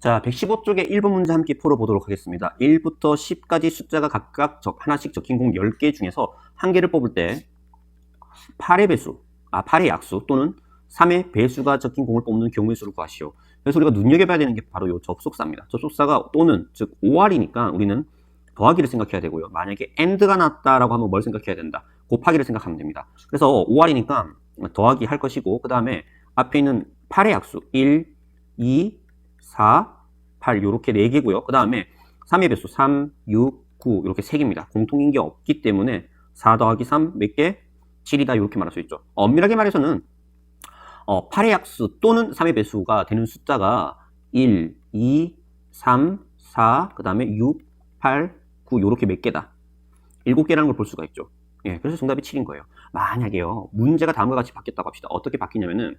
자, 115쪽의 1번 문제 함께 풀어보도록 하겠습니다. 1부터 10까지 숫자가 각각 적, 하나씩 적힌 공 10개 중에서 한 개를 뽑을 때 8의 배수, 아, 8의 약수 또는 3의 배수가 적힌 공을 뽑는 경우의 수를 구하시오. 그래서 우리가 눈여겨봐야 되는 게 바로 이 접속사입니다. 접속사가 또는 즉 5R이니까 우리는 더하기를 생각해야 되고요. 만약에 AND가 났다라고 하면 뭘 생각해야 된다? 곱하기를 생각하면 됩니다. 그래서 5R이니까 더하기 할 것이고 그 다음에 앞에 있는 8의 약수 1, 2, 4, 8 요렇게 4개고요. 그 다음에 3의 배수 3, 6, 9 이렇게 3개입니다. 공통인 게 없기 때문에 4 더하기 3 몇 개? 7이다 이렇게 말할 수 있죠. 엄밀하게 말해서는 어, 8의 약수 또는 3의 배수가 되는 숫자가 1, 2, 3, 4, 그 다음에 6, 8, 9 이렇게 몇 개다. 7개라는 걸 볼 수가 있죠. 예, 그래서 정답이 7인 거예요. 만약에요, 문제가 다음과 같이 바뀌었다고 합시다. 어떻게 바뀌냐면은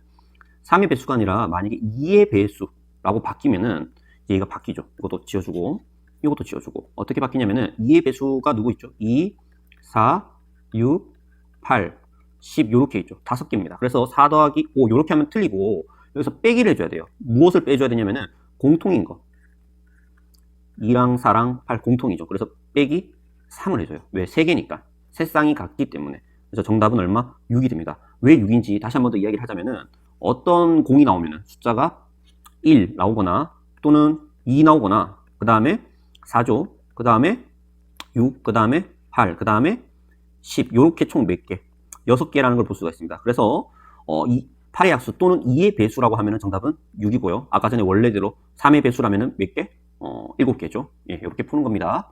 3의 배수가 아니라 만약에 2의 배수 라고 바뀌면은 얘가 바뀌죠. 이것도 지워주고 이것도 지워주고 어떻게 바뀌냐면은 2의 배수가 누구 있죠? 2, 4, 6, 8, 10 요렇게 있죠. 다섯 개입니다. 그래서 4 더하기 5 요렇게 하면 틀리고 여기서 빼기를 해줘야 돼요. 무엇을 빼줘야 되냐면은 공통인 거. 2랑 4랑 8 공통이죠. 그래서 빼기 3을 해줘요. 왜? 3개니까. 세 쌍이 같기 때문에. 그래서 정답은 얼마? 6이 됩니다. 왜 6인지 다시 한 번 더 이야기를 하자면은 어떤 공이 나오면은 숫자가 1 나오거나 또는 2 나오거나 그 다음에 4조 그 다음에 6, 그 다음에 8, 그 다음에 10 요렇게 총 몇 개? 6개라는 걸 볼 수가 있습니다. 그래서 어, 이 8의 약수 또는 2의 배수라고 하면 정답은 6이고요. 아까 전에 원래대로 3의 배수라면 몇 개? 어, 7개죠. 예, 이렇게 푸는 겁니다.